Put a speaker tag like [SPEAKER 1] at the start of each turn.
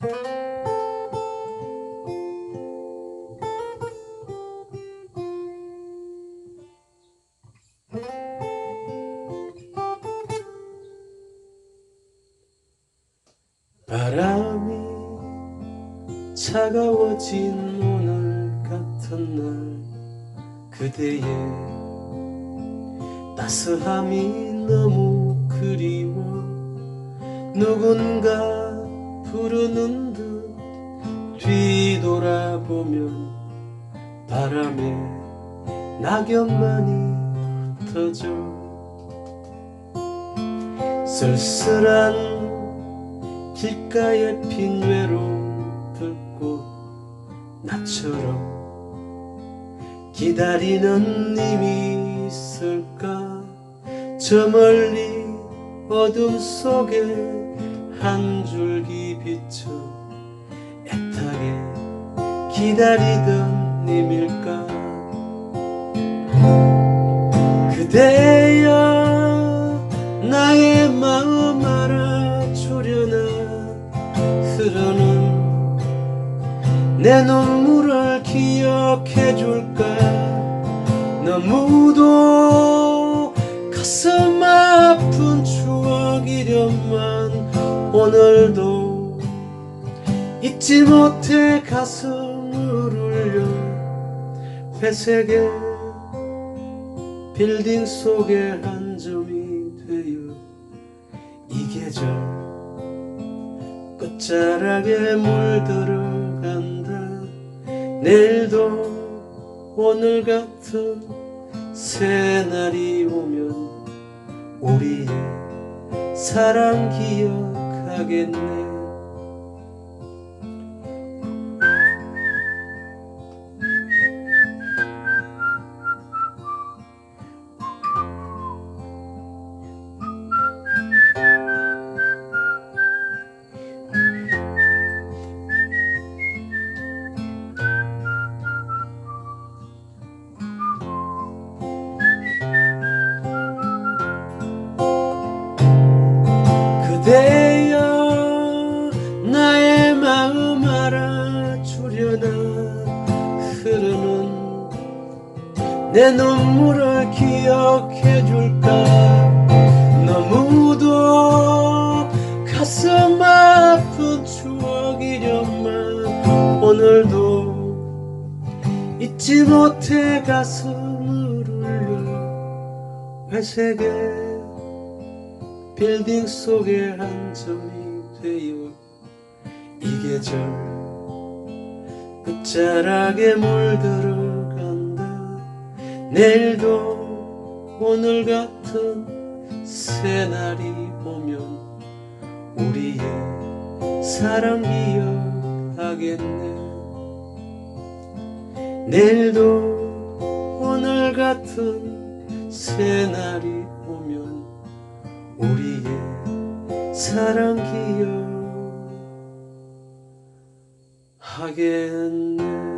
[SPEAKER 1] 바람이 차가워진 오늘 같은 날 그대의 따스함이 너무 그리워 누군가 부르는 듯 뒤돌아보면 바람에 낙엽만이 흩어져 쓸쓸한 길가에 핀 외로운 들꽃 나처럼 기다리는 님이 있을까? 저 멀리 어둠 속에 한 줄기 비쳐 애타게 기다리던 님일까? 그대여 나의 마음 알아주려나? 흐르는 내 눈물을 기억해 줄까? 너무도 가슴 아픈 추억이련만 오늘도 잊지 못해 가슴을 울려 회색의 빌딩 속의 한 점이 되어 이 계절 끝자락에 물들어간다. 내일도 오늘 같은 새날이 오면 우리의 사랑 기억 하겠네 내 눈물을 기억해 줄까? 너무도 가슴 아픈 추억이련만 오늘도 잊지 못해 가슴을 울려 회색의 빌딩 속에 한 점이 되어 이 계절 끝자락에 물들어간다 내일도 오늘 같은 새날이 오면 우리의 사랑 기억하겠네. 내일도 오늘 같은 새날이 오면 우리의 사랑 기억하겠네